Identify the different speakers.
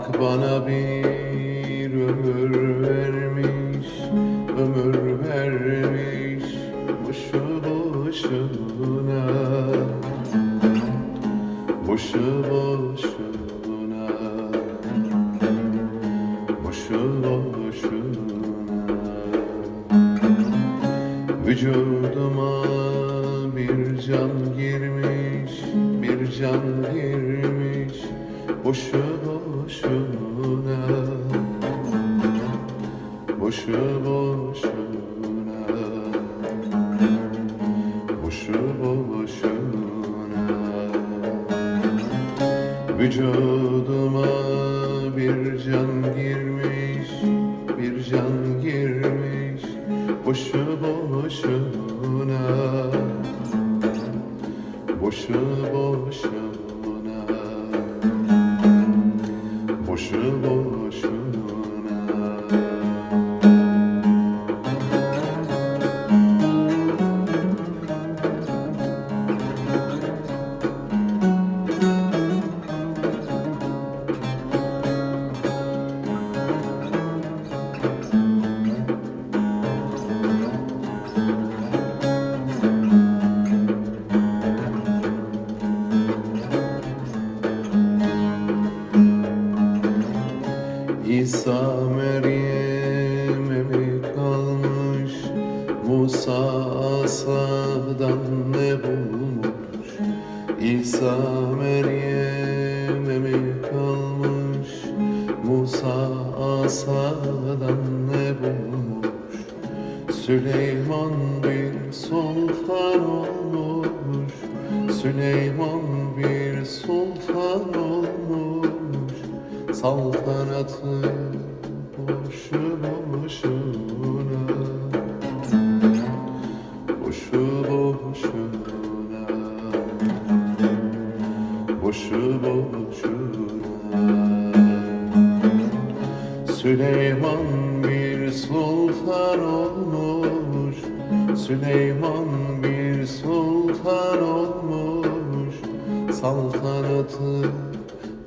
Speaker 1: Hak bana bir ömür vermiş, ömür vermiş boşu boşuna, boşu boşuna, boşu boşuna. Vücuduma bir can girmiş, bir can girmiş. Boşu boşuna. Boşu boşuna. Boşu boşuna. Vücuduma bir can girmiş, bir can girmiş. Boşu boşuna. Boşu boşuna Boşu boşuna İsa Meryem'e mi kalmış. Musa Asa'dan ne bulmuş? İsa Meryem'e mi kalmış. Musa Asa'dan ne bulmuş? Süleyman bir sultan olmuş. Süleyman bir sultan Saltanatı boşu boşuna Boşu boşuna. Boşu boşuna. Süleyman bir sultan olmuş. Süleyman bir sultan olmuş. Saltanatı